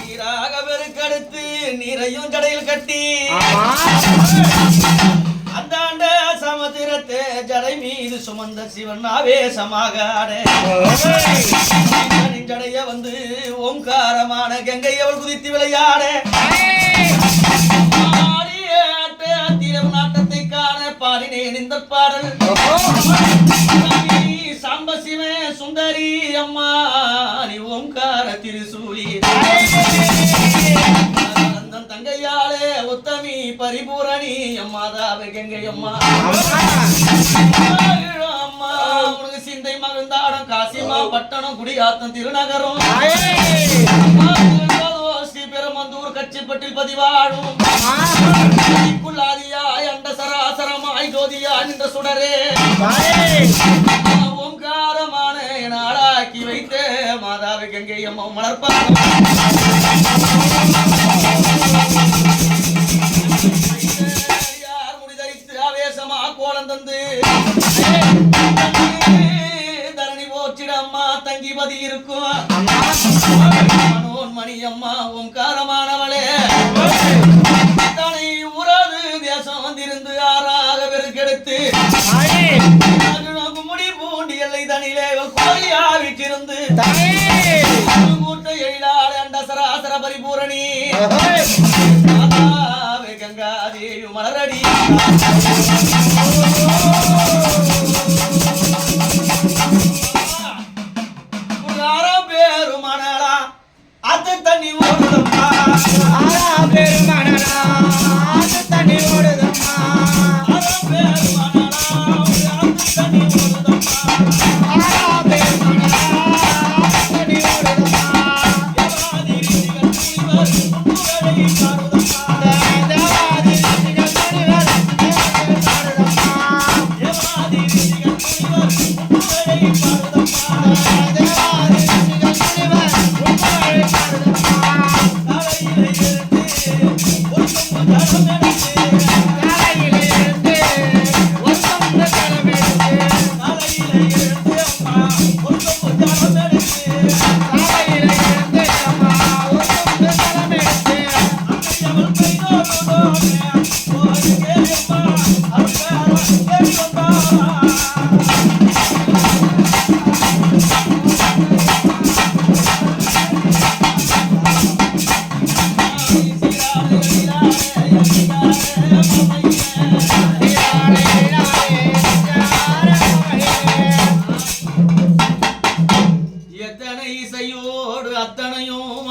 நீராக பெருக்கெடுத்து நீரையும் ஜடையில் கட்டி. ஆமா. அந்த ஆண்ட சமுத்திரத்தை ஜடை மீது சுமந்த சிவன் ஆவேசமாக ஜடைய வந்து ஓங்காரமான கங்கை அவள் குதித்து விளையாட. நாட்டத்தை காண பாடினேன் இந்த பாடல். சாமி, சாம்ப சிவ சுந்தரி அம்மா நீ ஓங்கார திருசூலி. ஆனந்தம் தங்கையாளே உத்தமி பரிபூரணி அம்மாதாவே கங்கை அம்மா. அம்மா உனக்கு சிந்தை மகிழ்ந்தாடம் காசிமா பட்டணம் குடியாத்தம் திருநகரம். ஸ்ரீ பெருமந்தூர் கட்சிப்பட்டில் பதிவாடும். ஆதியாய் அண்ட சராசரமாய் ஜோதியா நின்ற சுடரே. கங்கை அம்மா மலர்ப்பாகம் யார் முடிதரித்து ஆவேசமா கோலம் தந்து. தரணி போற்றிட அம்மா தங்கிபதி இருக்கும். மணி அம்மா ஓங்காரமானவளே தனை உறவு தேசம் வந்திருந்து ஆறாக பெருக்கெடுத்து. முடி பூண்டி எல்லை தனிலே கோயிலா வீட்டிருந்து கூட்ட எழிலாள அண்ட சராசர பரிபூரணி. கங்காதேவி மலரடி. யாரோ அது தண்ணி ஓடுதம்மா. யாரோ பேரு மணலா அது தண்ணி ஓடுதம்மா.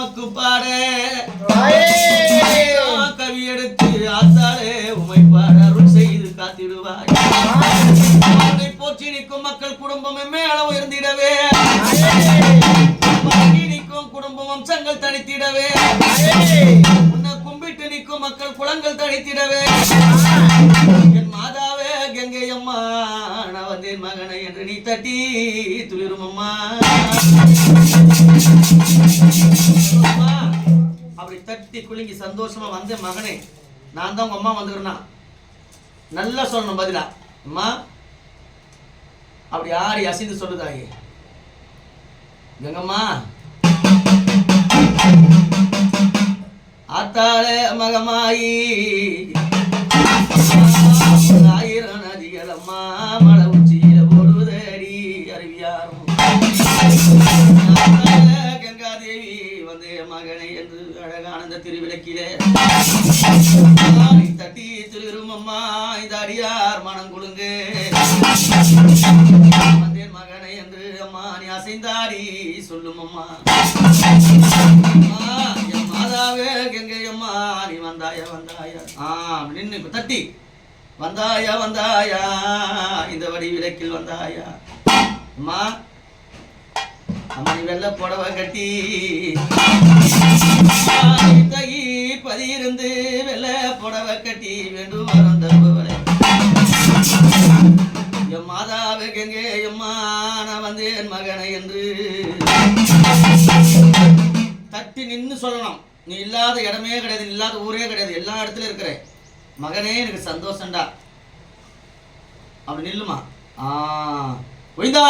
அத்தனையும் மக்கு பாட கவி எடுத்து ஆத்தாலே உமை பாட அருள் செய்து காத்திடுவாய். போற்றி நிற்கும் மக்கள் குடும்பம் மேல உயர்ந்திடவே. நிற்கும் குடும்பம் வம்சங்கள் தனித்திடவே. உன்னை கும்பிட்டு நிற்கும் மக்கள் குளங்கள் தனித்திடவே. என் மாதாவே கங்கை அம்மா நான் வந்தேன் மகனை என்று நீ தட்டி துளிரும் அம்மா, அப்படி குலுங்கி சந்தோஷமா வந்த மகனே நான் தான் உங்க அம்மா வந்துக்கிறேன்னா. நல்லா சொல்லணும் பதிலா. அம்மா அப்படி ஆடி அசைந்து சொல்லுதாயே. எங்கம்மா? ஆத்தாள மகமாயி ஆயிரம் நதிகள் அம்மா மழை மகனை என்று அழகான இந்த திருவிளக்கிலே தட்டி திருவிரும் அம்மா இந்த அடியார் மனம் குலுங்கு. வந்தேன் மகனை என்று அம்மா நீ அசைந்தாடி சொல்லும் அம்மா. என் மாதாவே கங்கை அம்மா நீ வந்தாயா வந்தாயா. ஆ நின்று தட்டி. வந்தாயா வந்தாயா இந்த வடி விளக்கில் வந்தாயா. அம்மா அம்மா வெள்ள புடவை கட்டி தகி பதியிருந்து வெள்ள புடவை கட்டி வேண்டும் வரம் தருபவளே என் மாதாவுக்கு எங்கே எம்மா நான் வந்தேன் மகனை என்று தட்டி நின்னு சொல்லணும் நீ இல்லாத இடமே கிடையாது இல்லாத ஊரே கிடையாது எல்லா இடத்துல இருக்கிற மகனே எனக்கு சந்தோஷம்டா. அப்படி நில்லுமா? ஆ ஒய்தா